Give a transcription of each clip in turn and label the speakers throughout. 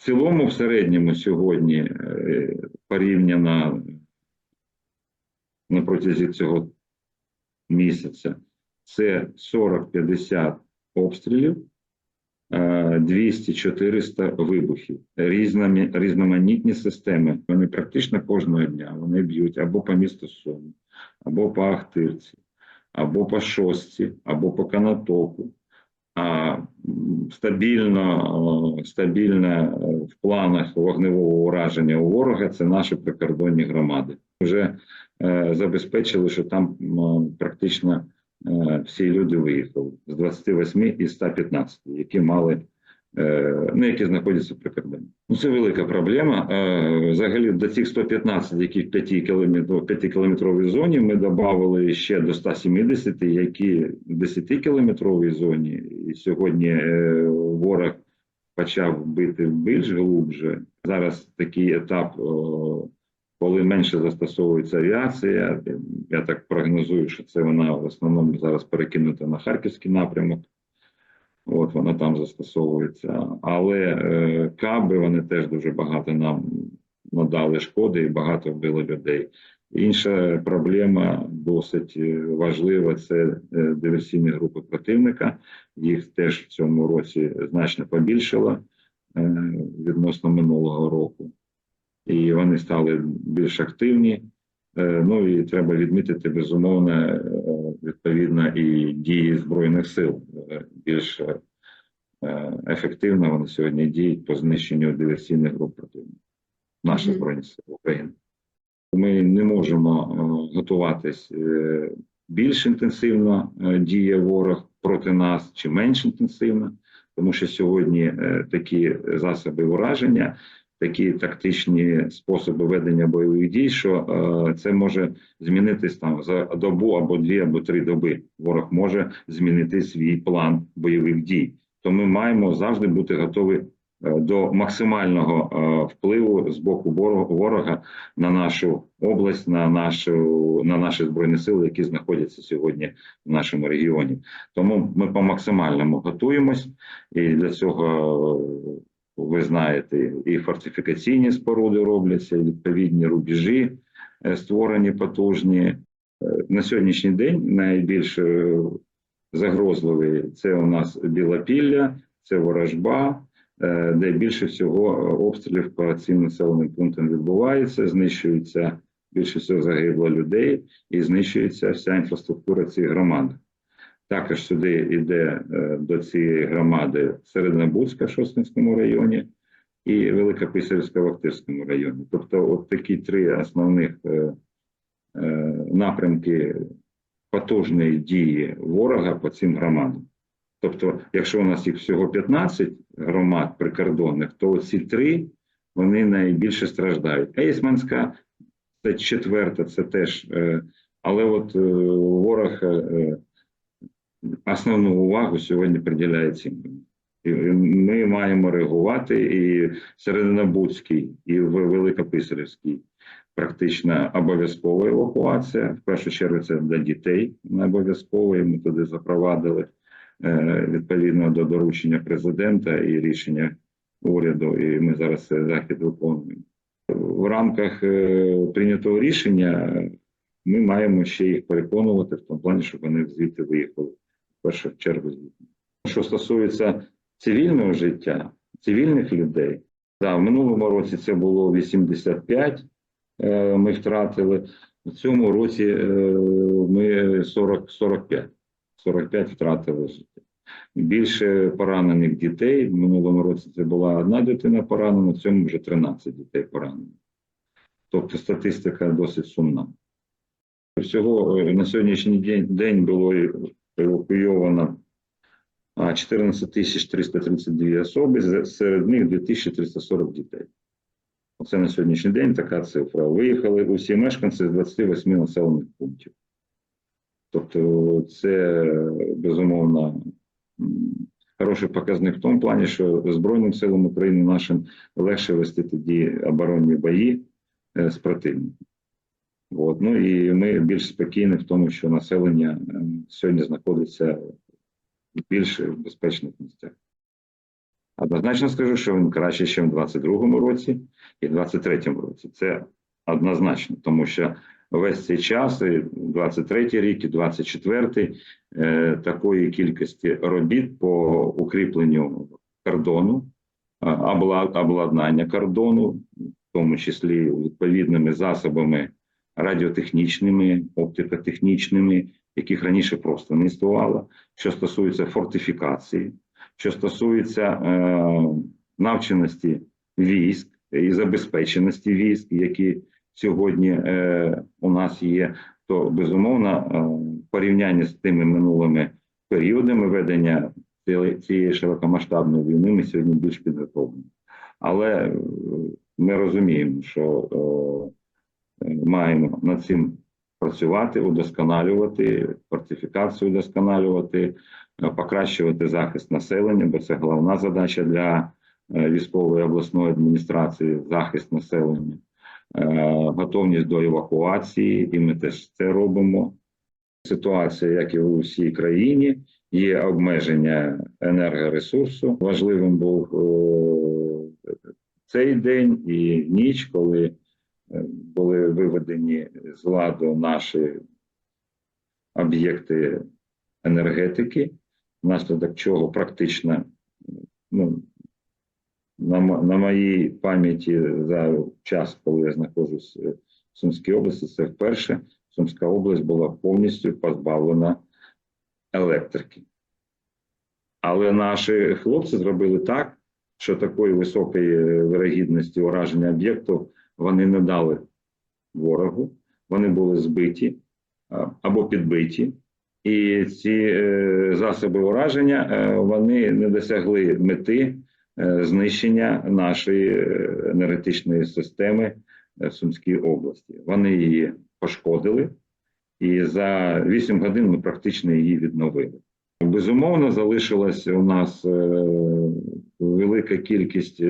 Speaker 1: цілому, в середньому сьогодні е, порівняно на протязі цього місяця це 40-50 обстрілів, е, 200-400 вибухів. Різномі- різноманітні системи. Вони практично кожного дня вони б'ють або по місту Сумі, або по Ахтирці, або по Шостці, або по Канатоку. Стабільно, стабільне е, в планах вогневого ураження у ворога це наші прикордонні громади. Вже е, забезпечили, що там практично е, всі люди виїхали з 28 і 115, які мали е, ну, які знаходяться в прикордонні. Ну, це велика проблема. Е, Взагалі до цих 115, які в 5 кілометровій зоні, ми додали ще до 170, які в 10 кілометровій зоні. І сьогодні е, ворог почав бити більш глубже. Зараз такий етап, коли менше застосовується авіація. Я так прогнозую, що це вона в основному зараз перекинута на харківський напрямок. От вона там застосовується. Але е, каби вони теж дуже багато нам надали шкоди і багато вбили людей. Інша проблема досить е, важлива це е, диверсійні групи противника. Їх теж в цьому році значно побільшало е, відносно минулого року, і вони стали більш активні. Е, Ну і треба відмітити безумовно е, відповідно і дії збройних сил е, більш ефективно вони сьогодні діють по знищенню диверсійних груп противника. Наші
Speaker 2: Мгм.
Speaker 1: збройні сили України. Ми не можемо готуватись більш інтенсивно діє ворог проти нас чи менш інтенсивно, тому що сьогодні такі засоби ураження, такі тактичні способи ведення бойових дій, що е, це може змінитись там за добу або дві, або три доби. Ворог може змінити свій план бойових дій. То ми маємо завжди бути готові е, до максимального е, впливу з боку ворога- на нашу область, на нашу на наші збройні сили, які знаходяться сьогодні в нашому регіоні. Тому ми по максимальному готуємось, і для цього ви знаєте, і фортифікаційні споруди робляться, і відповідні рубежі е, створені потужні. Е, На сьогоднішній день найбільш е, загрозливий це у нас Білопілля, це Ворожба, де більше всього обстрілів по цим населеним пунктам відбувається, знищується більше всього загибло людей і знищується вся інфраструктура цих громад. Також сюди йде е, до цієї громади Середнобудська в Шостинському районі і Велика Писарівська в Охтирському районі. Тобто, от такі три основних е, е, напрямки потужної дії ворога по цим громадам. Тобто, якщо у нас їх всього 15 громад прикордонних, то ці три вони найбільше страждають. Ейсманська це четверта, це теж. Але от ворог основну увагу сьогодні приділяє цим. Ми маємо реагувати і в Серединобудській, і в Великописарівській практично обов'язкова евакуація. В першу чергу це для дітей не обов'язково. Ми туди запровадили е, відповідно до доручення президента і рішення уряду. І ми зараз цей захід виконуємо. В рамках е, прийнятого рішення ми маємо ще їх переконувати в тому плані, щоб вони звідти виїхали першу чергу. Що стосується цивільного життя, цивільних людей, да, в минулому році це було 85, е, ми втратили. В цьому році е, ми 40, 45, 45 втратили життя. Більше поранених дітей. В минулому році це була одна дитина поранена, в цьому вже 13 дітей поранено. Тобто статистика досить сумна. Всього е, на сьогоднішній день, було 14 332 особи, серед них 2340 дітей. Оце на сьогоднішній день така цифра. Виїхали усі мешканці з 28 населених пунктів. Тобто це безумовно хороший показник в тому плані, що Збройним силам України нашим легше вести тоді оборонні бої е, з противником. От. Ну і ми більш спокійні в тому, що населення сьогодні знаходиться більш в безпечних місцях. Однозначно скажу, що він краще, ніж в 22-му році і в 23-му році. Це однозначно, тому що весь цей час, і 23-й рік, і 24-й, е, такої кількості робіт по укріпленню кордону, обла- обладнання кордону, в тому числі відповідними засобами радіотехнічними, оптикотехнічними, яких раніше просто не існувало, що стосується фортифікації, що стосується е, навченості військ і забезпеченості військ, які сьогодні е, у нас є, то безумовно е, в порівнянні з тими минулими періодами ведення цієї- широкомасштабної війни ми сьогодні більш підготовлені. Але е, ми розуміємо, що е, маємо над цим працювати, удосконалювати, фортифікацію удосконалювати, е, покращувати захист населення, бо це головна задача для е, військової обласної адміністрації захист населення, Е, готовність до евакуації, і ми теж це робимо. Ситуація, як і у всій країні, є обмеження енергоресурсу. Важливим був е, цей день і ніч, коли е, були виведені з ладу наші об'єкти енергетики, внаслідок чого практично ну, на, на моїй пам'яті за час, коли я знаходжусь е, в Сумській області, це вперше Сумська область була повністю позбавлена електрики. Але наші хлопці зробили так, що такої високої е, вирогідності ураження об'єкту вони не дали ворогу, вони були збиті або підбиті. І ці е, засоби ураження е, вони не досягли мети е, знищення нашої енергетичної системи в Сумській області. Вони її пошкодили, і за 8 годин ми практично її відновили. Безумовно, залишилась у нас велика кількість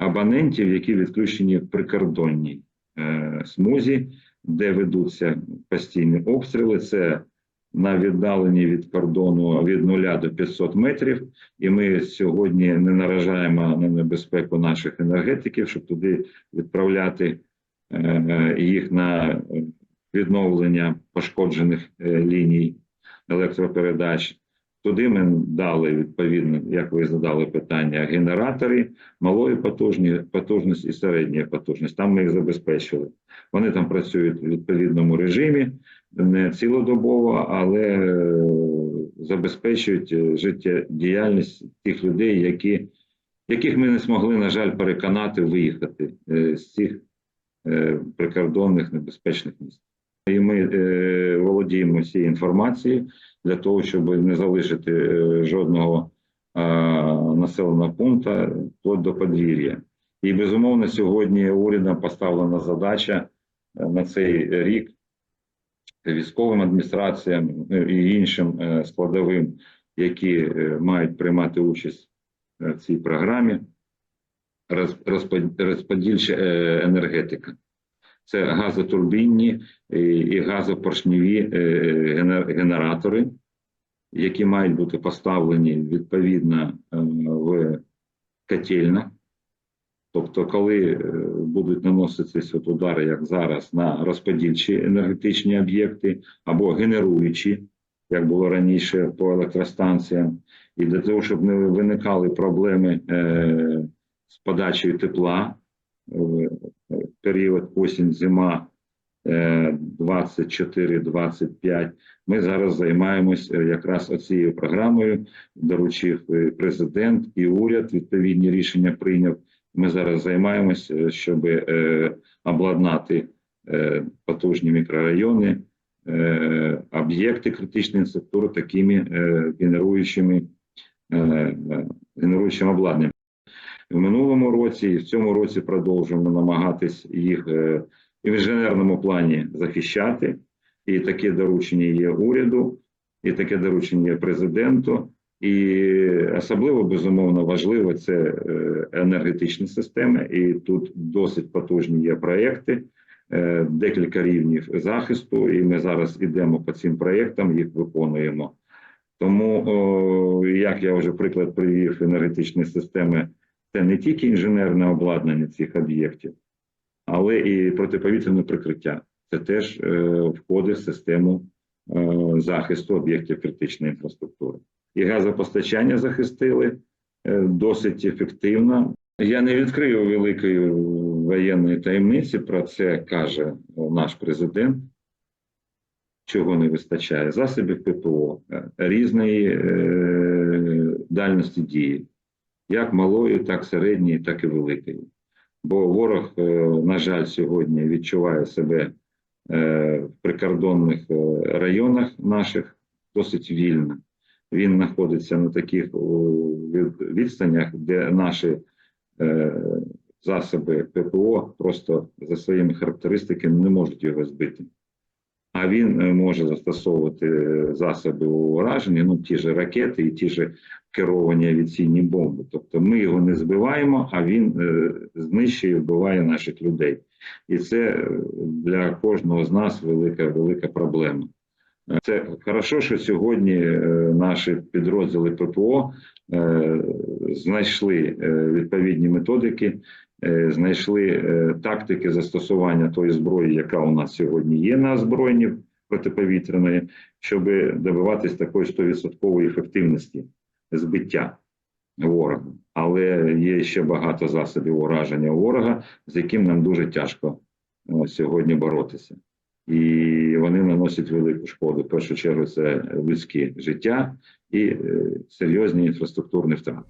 Speaker 1: абонентів, які відключені в прикордонній е, смузі, де ведуться постійні обстріли. Це на віддаленні від кордону від 0 до 500 метрів, і ми сьогодні не наражаємо на небезпеку наших енергетиків, щоб туди відправляти е, їх на відновлення пошкоджених е, ліній електропередач. Туди ми дали відповідно, як ви задали питання, генератори малої потужні, потужності і середньої потужності. Там ми їх забезпечили. Вони там працюють в відповідному режимі, не цілодобово, але е, забезпечують е, життєдіяльність тих людей, які, яких ми не змогли, на жаль, переконати виїхати е, з цих прикордонних небезпечних міст. І ми володіємо цією інформацією для того, щоб не залишити е, жодного е, населеного пункту вплоть до подвір'я. І безумовно, сьогодні урядом поставлена задача е, на цей рік військовим адміністраціям ну, і іншим складовим, які мають приймати участь в цій програмі, роз- розподільча енергетика. Це газотурбінні і, і газопоршневі е, генератори, які мають бути поставлені відповідно е, в котельнях. Тобто, коли е, будуть наноситися удари, як зараз, на розподільчі енергетичні об'єкти або генеруючі, як було раніше по електростанціям, і для того, щоб не виникали проблеми е, з подачею тепла період осінь-зима е, 24-25, ми зараз займаємось е, якраз оцією програмою, доручив е, президент і уряд відповідні рішення прийняв. Ми зараз займаємося, щоб е, обладнати е, потужні мікрорайони, е, об'єкти критичної інфраструктури такими е, генеруючими, е, е, генеруючим обладнанням. В минулому році і в цьому році продовжуємо намагатись їх е, в інженерному плані захищати. І таке доручення є уряду, і таке доручення є президенту. І особливо безумовно важливо це е, енергетичні системи, і тут досить потужні є проекти, е, декілька рівнів захисту. І ми зараз ідемо по цим проектам, їх виконуємо. Тому, як я вже приклад привів енергетичної системи, це не тільки інженерне обладнання цих об'єктів, але і протиповітряне прикриття. Це теж е, входить в систему е, захисту об'єктів критичної інфраструктури. І газопостачання захистили е, досить ефективно. Я не відкрию великої воєнної таємниці. Про це каже наш президент. Чого не вистачає? Засобів ППО різної дальності дії, як малої, так середньої, так і великої. Бо ворог, е, на жаль, сьогодні відчуває себе е, в прикордонних е, районах наших досить вільно. Він знаходиться на таких відстанях, де наші засоби ППО просто за своїми характеристиками не можуть його збити. А він е, може застосовувати е, засоби ураження, ну ті ж ракети і ті ж керовані авіаційні бомби. Тобто ми його не збиваємо, а він е, знищує, вбиває наших людей. І це для кожного з нас велика велика проблема. Це хорошо, що сьогодні наші підрозділи ППО знайшли відповідні методики, знайшли е, тактики застосування тої зброї, яка у нас сьогодні є на озброєнні протиповітряної, щоб добиватись такої 100% ефективності збиття ворога. Але є ще багато засобів ураження ворога, з яким нам дуже тяжко е, сьогодні боротися. І вони наносять велику шкоду. В першу чергу це людське життя і е, серйозні інфраструктурні втрати.